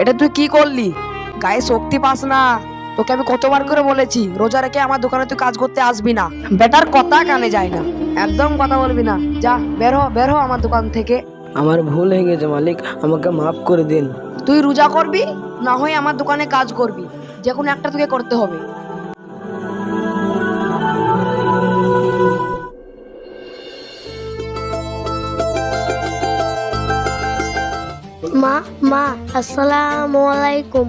এটা তুই কি করলি? গায়ে শক্তি পাস না। তোকে আমি কতবার করে বলেছি রোজা রেখে আমার দোকানে তুই কাজ করতে আসবি না। বেটার কথা কানে যায় না। একদম কথা বলবি না। যা বের হ বের হ আমার দোকান থেকে। আমার ভুল হয়ে গেছে মালিক। আমাকে মাফ করে দিন। তুই রোজা করবি না হয় আমার দোকানে কাজ করবি। যে কোনো একটা তোকে করতে হবে। মা আসসালামু আলাইকুম।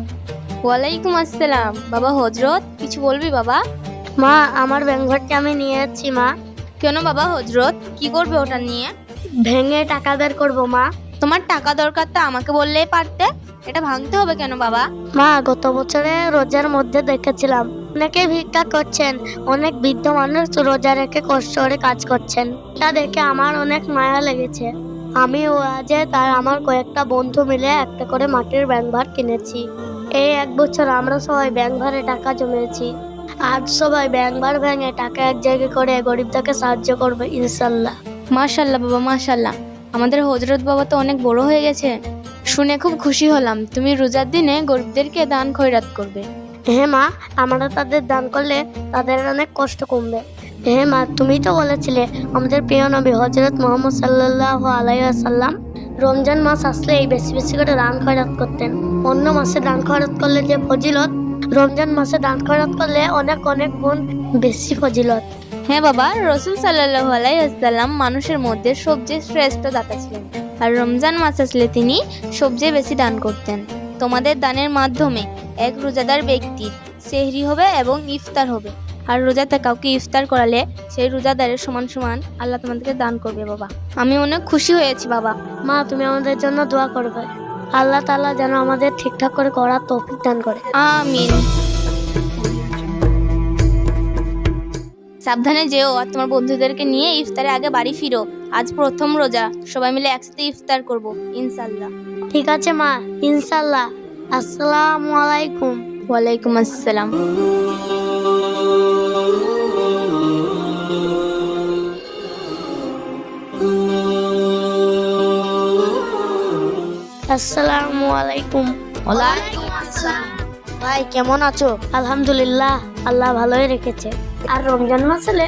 ওয়ালাইকুম আসসালাম। বাবা হজরত কিছু বলবি বাবা? মা আমার ব্যাংঘরটা আমি নিয়ে যাচ্ছি মা। কেন বাবা হজরত? কি করবে ওটা নিয়ে? ভেঙে টাকা বের করব মা। তোমার টাকা দরকার তা আমাকে বললেই পারতে। এটা ভাঙতে হবে কেন বাবা? মা গত বছরে রোজার মধ্যে দেখেছিলাম। অনেকে ভিক্ষা করছেন অনেক বৃদ্ধ মানুষ রোজা রেখে কষ্ট করে কাজ করছেন। তা দেখে আমার অনেক মায়া লেগেছে। আমি ও আজে তার আমার কয়েকটা বন্ধু মিলে একটা করে মাটির ব্যাংক ভার কিনেছি। এই এক বছর আমরা সবাই ব্যাংক ভারে টাকা জমিয়েছি আজ সবাই ব্যাংক ভার ভেঙে টাকা এক জায়গায় করে গরিবটাকে সাহায্য করবে ইনশাল্লাহ। মাশাল্লাহ বাবা মাশাল্লাহ। আমাদের হজরত বাবা তো অনেক বড় হয়ে গেছে। শুনে খুব খুশি হলাম। তুমি রোজার দিনে গরিবদেরকে দান খয়রাত করবে। হ্যাঁ মা আমরা তাদের দান করলে তাদের অনেক কষ্ট কমবে। হ্যাঁ মা তুমি তো বলেছিলে আমাদের প্রিয় নবী হজরত মোহাম্মদ সাল্লাহ আলাইসাল্লাম রমজান মাস আসলে এই বেশি বেশি করে দান খয়রাত করতেন। অন্য মাসে দান খয়রাত করলে যে ফজিলত, রমজান মাসে দান খয়রাত করলে অনেক অনেক গুণ বেশি ফজিলত। হ্যাঁ বাবা, রসুল সাল্লাহ আলাইসাল্লাম মানুষের মধ্যে সবচেয়ে শ্রেষ্ঠ দাতা ছিলেন। আর রমজান মাস আসলে তিনি সবচেয়ে বেশি দান করতেন। তোমাদের দানের মাধ্যমে এক রোজাদার ব্যক্তির সেহরি হবে এবং ইফতার হবে। আর রোজাতে কাউকে ইফতার করালে সেই রোজাদারের সমান সমান আল্লাহ তোমাদেরকে দান করবে, বাবা। আমি অনেক খুশি হয়েছি, বাবা। মা, তুমি আমাদের জন্য দোয়া করবে। আল্লাহ তাআলা যেন আমাদের ঠিকঠাক করে করার তৌফিক দান করে। আমিন। সাবধানে যেও আর তোমার বন্ধুদেরকে নিয়ে ইফতারে আগে বাড়ি ফিরো। আজ প্রথম রোজা। সবাই মিলে একসাথে ইফতার করব ইনশাল্লাহ ঠিক আছে, মা। ইনশাল্লাহ আসসালামু আলাইকুম। ওয়ালাইকুম আসসালাম। আসসালামু আলাইকুম। ভাই কেমন আছো? আলহামদুলিল্লাহ আল্লাহ ভালোই রেখেছে। আর রমজান মাস এলে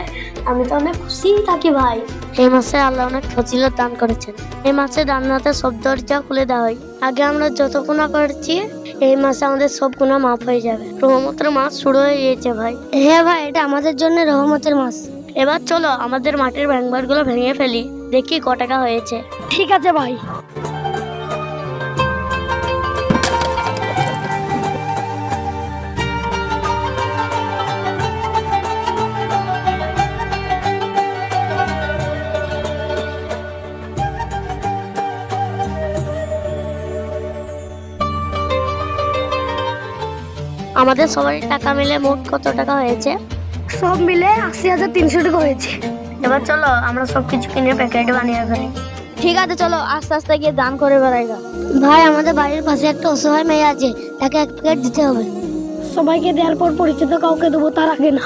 আমি তো অনেক খুশি থাকি ভাই। এই মাসে আল্লাহ অনেক ফজিলত দান করেছেন। এই মাসে জান্নাতে সব দরজা খুলে দেওয়া হয়। আগে আমরা যত গুণা করেছি এই মাসে আমাদের সব গুণা মাফ হয়ে যাবে। রহমতের মাস শুরু হয়ে গিয়েছে ভাই। হ্যাঁ ভাই এটা আমাদের জন্য রহমতের মাস। এবার চলো আমাদের মাটির ব্যাংবারগুলো ভেঙে ফেলি দেখি ক টাকা হয়েছে। ঠিক আছে ভাই। আমাদের সবারই টাকা মিলে মোট কত টাকা হয়েছে? সব মিলে আশি হাজার তিনশো টাকা হয়েছে। এবার চলো আমরা সব কিছু কিনে প্যাকেট বানিয়ে ফেলি। ঠিক আছে চলো আস্তে আস্তে গিয়ে দান করে বেড়াইগা ভাই আমাদের বাড়ির পাশে একটা অসহায় মেয়ে আছে তাকে এক প্যাকেট দিতে হবে। সবাইকে দেওয়ার পর পরিচিত কাউকে দেবো তার আগে না।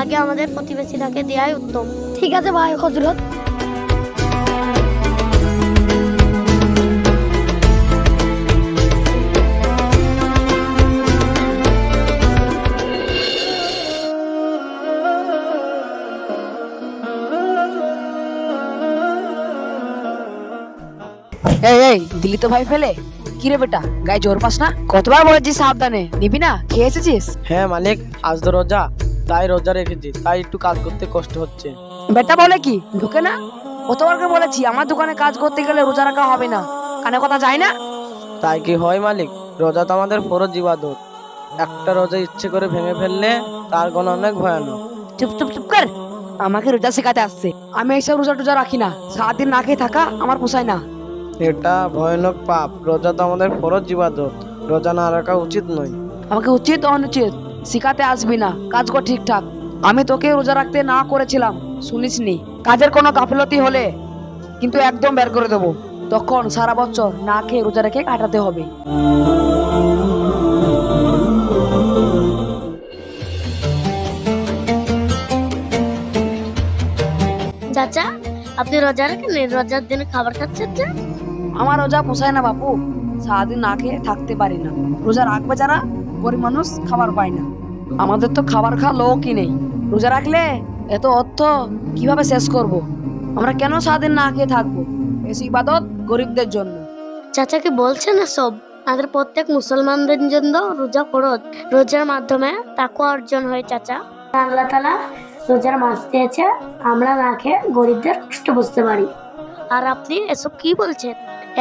আগে আমাদের প্রতিবেশীটাকে দেওয়াই উত্তম। ঠিক আছে ভাই হজরত। এই দিলি তো ভাই ফেলে। কি রে বেটা গায়ে জোর পাস না? কতবার বলেছিস সাবধানে? নিবি না? খেয়ে এসেছিস? হ্যাঁ মালিক আজ তো রোজা তাই রোজা রেখেছি তাই একটু কাজ করতে কষ্ট হচ্ছে। বেটা বলে কি? ঢুকে না? কতবার করে বলেছি আমার দোকানে কাজ করতে গেলে রোজা রাখা হবে না। কানে কথা যায় না? তাই কি হয় মালিক রোজা তো আমাদের ফরজ ইবাদত। একটা রোজা ইচ্ছে করে ভেঙে ফেললে তার কোনো অনেক ভয়ানক। চুপ চুপ চুপ কর। আমাকে রোজা শেখাতে আসছে। আমি এইসব রোজা টোজা রাখি না। সারাদিন না খেয়ে থাকা আমার পোষায় না। এটা ভয়ানক পাপ। রোজা তো আমাদের ফরজ ইবাদত। রোজা না রাখা উচিত নয়। আমাকে উচিত অনুচিত? শিখাতে আসবি না। কাজ কর ঠিকঠাক। আমি তোকে রোজা রাখতে না করেছিলাম শুনিসনি? কাজের কোনো গাফিলতি হলে কিন্তু একদম বের করে দেবো। তখন সারা বছর না খেয়ে রোজা রেখে কাটাতে হবে। চাচা আপনি রোজা রাখেন রোজার দিনে খাবার খাচ্ছেন যে? আমার রোজা পোষায় না বাপু, সারাদিন না খেয়ে থাকতে পারি না। রোজা রাখবে যারা, গরিব মানুষ খাবার পায় না। আমাদের তো খাবার খাওয়া লোকই নেই। রোজা রাখলে এত অর্থ কীভাবে শেষ করব। আমরা কেন সারাদিন না খেয়ে থাকব? বেশি ইবাদত গরিবদের জন্য। চাচাকে বলছে না সব? আমাদের প্রত্যেক মুসলমানদের জন্য রোজা ফরজ। রোজার মাধ্যমে তাকু অর্জন হয় চাচা। আল্লাহ তালা রোজার মাস দিয়েছে, আমরা না খেয়ে গরিবদের কষ্ট বুঝতে পারি। আর আপনি এসব কি বলছেন?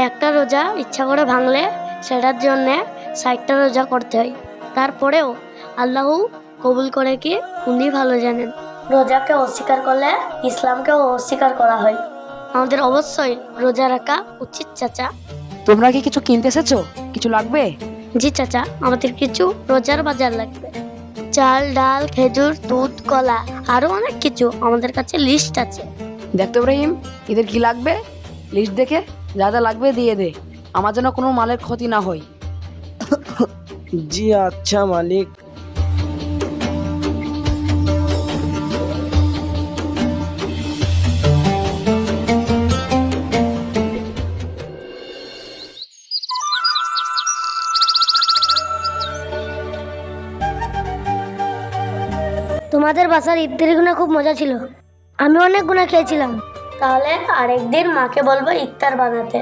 একটা রোজা ইচ্ছা করে ভাঙলে সেটার জন্যে ষাটটা রোজা করতে হয়। তারপরেও আল্লাহ কবুল করে কি উনি ভালো জানেন। রোজাকে অস্বীকার করলে ইসলামকেও অস্বীকার করা হয়। আমাদের অবশ্যই রোজা রাখা উচিত চাচা। তোমরা কি কিছু কিনতে এসেছ? কিছু লাগবে? জি চাচা আমাদের কিছু রোজার বাজার লাগবে। চাল ডাল খেজুর দুধ কলা আরও অনেক কিছু আমাদের কাছে লিস্ট আছে। দেখতো ইব্রাহিম এদের কি লাগবে? লিস্ট দেখে। যা যা লাগবে দিয়ে দে। আমার যেন কোনো মালের ক্ষতি না হয়। জি আচ্ছা মালিক। তোমাদের বাসার ইফতারি গুনা খুব মজা ছিল। আমি অনেক গুণা খেয়েছিলাম। তাহলে আরেকদিন মাকে বলব ইফতার বানাতে।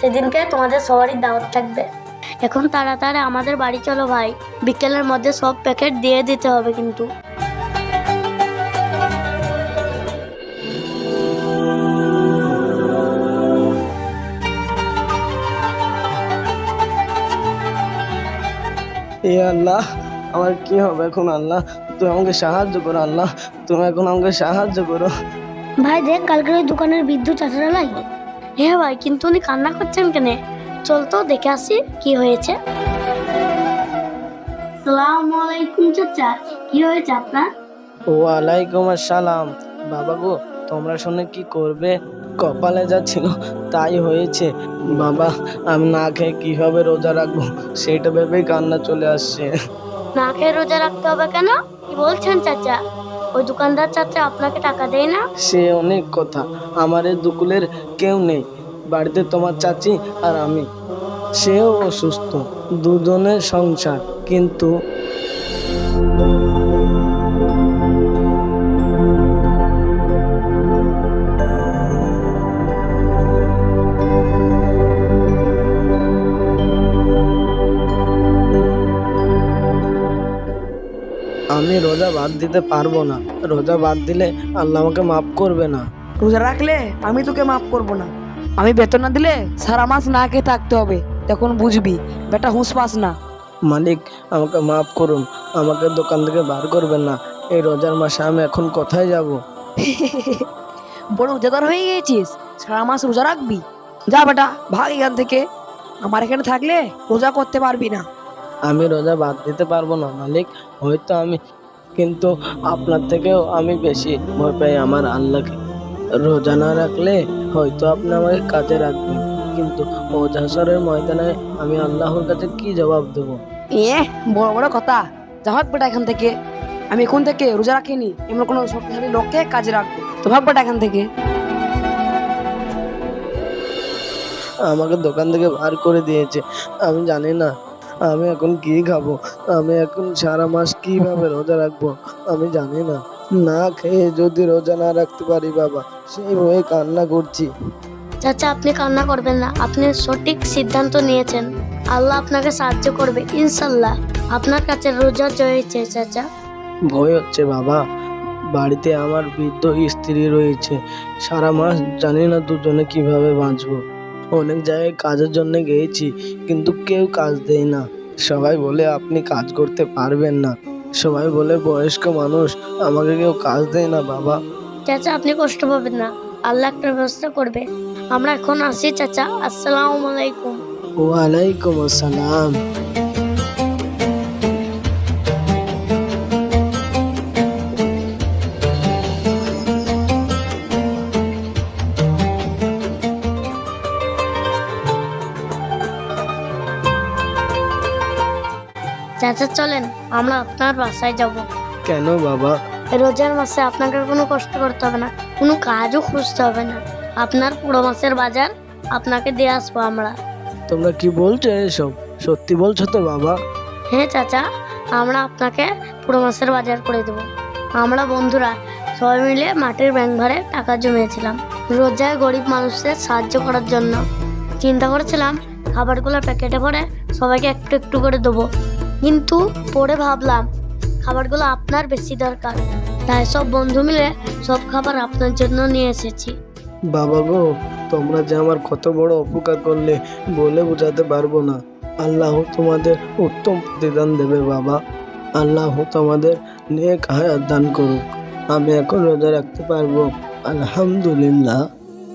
সেদিনকে তোমাদের সবারই দাওয়াত থাকবে। এখন তাড়াতাড়ি আমাদের বাড়ি চলো ভাই। বিকেলের মধ্যে সব প্যাকেট দিয়ে দিতে হবে কিন্তু। এ আল্লাহ আমার কি হবে এখন আল্লাহ? তুমি আমাকে সাহায্য করো আল্লাহ। তুমি এখন আমাকে সাহায্য করো। ভাই দেখ কালকের ওই দোকানের বিদ্যুৎ চাচারা লাই। হ্যাঁ ভাই কিন্তু উনি কান্না করছেন কেন? চল তো দেখে আসি কি হয়েছে। সালামু আলাইকুম চাচা কি হয়েছে আপনার? ওয়ালাইকুম আসসালাম। বাবা গো তোমরা শুনে কি করবে? কপালে যা ছিল তাই হয়েছে। বাবা আমি না খেয়ে কীভাবে রোজা রাখব? সেটা ভেবেই কান্না চলে আসছে। না খেয়ে রোজা রাখতে হবে কেন? কি বলছেন চাচা? ওই দোকানদার চাচা আপনাকে টাকা দেয় না? সে অনেক কথা। আমার এ দুকুলের কেউ নেই। বাড়িতে তোমার চাচি আর আমি। সেও অসুস্থ। দুজনের সংসার। কিন্তু আমি রোজা বাদ দিতে পারব না। রোজা বাদ দিলে আল্লাহ আমাকে মাফ করবে না। রোজা রাখলে আমি তোকে মাফ করব না। আমি বেতন না দিলে সারা মাস না খেয়ে থাকতে হবে। তখন বুঝবি বেটা হুঁশ পাস না। মালিক আমাকে মাফ করুন। আমাকে দোকান থেকে বার করবেন না। এই রোজার মাসে আমি এখন কোথায় যাব? বড় রোজাদার হয়ে গিয়েছিস। সারা মাস রোজা রাখবি। যা বেটা ভাগ এখান থেকে। আমার এখানে থাকলে রোজা করতে পারবি না। আমি রোজা বাদ দিতে পারব না মালিক। হয়তো আমি কিন্তু আপনার থেকেও আমি বেশি ভয় পাই আমার আল্লাহকে। রোজা না রাখলে হয়তো আপনি আমাকে কাজে রাখবেন কিন্তু ওজাসরের ময়দানে আমি আল্লাহর কাছে কি জবাব দেবো? এ বড় বড় কথা। যা ভাগ বেটা এখান থেকে। আমি এখন থেকে রোজা রাখিনি এমন কোনো শক্তিশালী লোককে কাজে রাখব। তো ভাগ বেটা এখান থেকে। আমাকে দোকান থেকে বার করে দিয়েছে আমি জানি না। আমি এখন কি খাব? আমি এখন সারা মাস কীভাবে রোজা রাখব? আমি জানি না। না খেয়ে যদি রোজা না রাখতে পারি বাবা সেই ভয়ে কান্না করছি। চাচা আপনি কান্না করবেন না। আপনি সঠিক সিদ্ধান্ত নিয়েছেন। আল্লাহ আপনাকে সাহায্য করবে ইনশাল্লাহ আপনার কাছে রোজা জয়েছে চাচা। ভয় হচ্ছে বাবা। বাড়িতে আমার বৃদ্ধ স্ত্রী রয়েছে। সারা মাস জানি না দুজনে কীভাবে বাঁচবো। অনেক জায়গায় কাজের জন্য গিয়েছি কিন্তু কেউ কাজ দেয় না। সবাই বলে আপনি কাজ করতে পারবেন না। সবাই বলে বয়স্ক মানুষ আমাকে কেউ কাজ দেয় না বাবা। চাচা আপনি কষ্ট পাবেন না। আল্লাহ একটা ব্যবস্থা করবে। আমরা এখন আসি চাচা। আসসালামু আলাইকুম। ওয়ালাইকুম আসসালাম। চাচা চলেন আমরা আপনার বাসায় যাব। কেন বাবা? রোজার মাসে আপনাকে কোনো কষ্ট করতে হবে না কোনো কাজও খুঁজতে হবে না। আপনার পুরো মাসের বাজার আপনাকে দিয়ে আসব আমরা। তোমরা কি বলছো এসব? সত্যি বলছো তো বাবা। হ্যাঁ চাচা আমরা আপনাকে পুরো মাসের বাজার করে দেবো। আমরা বন্ধুরা সবাই মিলে মাটির ব্যাংক ভাড়ে টাকা জমিয়েছিলাম। রোজায় গরিব মানুষদের সাহায্য করার জন্য। চিন্তা করেছিলাম খাবারগুলো প্যাকেটে ভরে সবাইকে একটু একটু করে দেবো। কিন্তু পরে ভাবলাম খাবারগুলো আপনার বেশি দরকার। তাই সব বন্ধু মিলে সব খাবার আপনার জন্য নিয়ে এসেছি। বাবা গো তোমরা যে আমার কত বড় উপকার করলে বলে বোঝাতে পারব না। আল্লাহ তোমাদের উত্তম প্রতিদান দেবে বাবা। আল্লাহ তোমাদের নেক হায়াত দান করুক। আমি এখন রোজা রাখতে পারব। আলহামদুলিল্লাহ।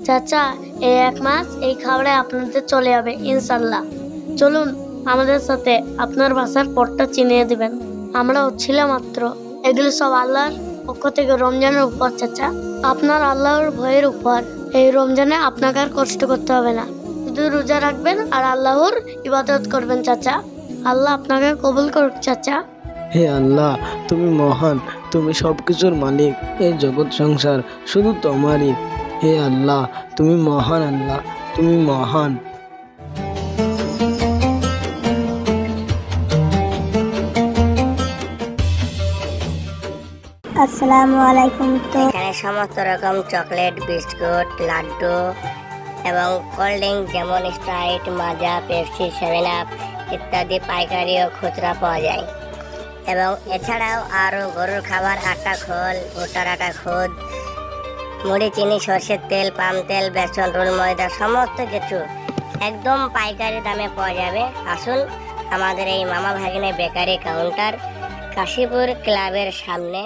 চাচা এই এক মাস এই খাবারে আপনাদের চলে যাবে ইনশাল্লাহ চলুন আমাদের সাথে আপনার ভাষার পথটা চিনিয়ে দিবেন। আমরা হচ্ছিলাম মাত্র। এগুলো সব আল্লাহর পক্ষ থেকে রমজানের উপর চাচা। আপনার আল্লাহর ভয়ের উপর এই রমজানে আপনাকে আর কষ্ট করতে হবে না। শুধু রোজা রাখবেন আর আল্লাহর ইবাদত করবেন, চাচা। আল্লাহ আপনাকে কবুল করুক, চাচা। হে আল্লাহ, তুমি মহান। তুমি সব কিছুর মালিক। এই জগৎ সংসার শুধু তোমারই। হে আল্লাহ, তুমি মহান আল্লাহ। তুমি মহান। আসসালামু আলাইকুম তো। এখানে সমস্ত রকম চকলেট, বিস্কুট, লাড্ডু এবং কোল্ড ড্রিঙ্ক যেমন Sprite, Maaza, Pepsi seven up ইত্যাদি পাইকারি ও খুচরা পাওয়া যায়। এবং এছাড়াও আরও গরুর খাবার, আটা খোল, ভুট্টার আটা খুদ, মুড়ি, চিনি, সর্ষের তেল, পাম তেল, বেসন, রোল ময়দা, সমস্ত কিছু একদম পাইকারি দামে পাওয়া যাবে। আসুন আমাদের এই মামা ভাগিনে বেকারি কাউন্টার কাশীপুর ক্লাবের সামনে।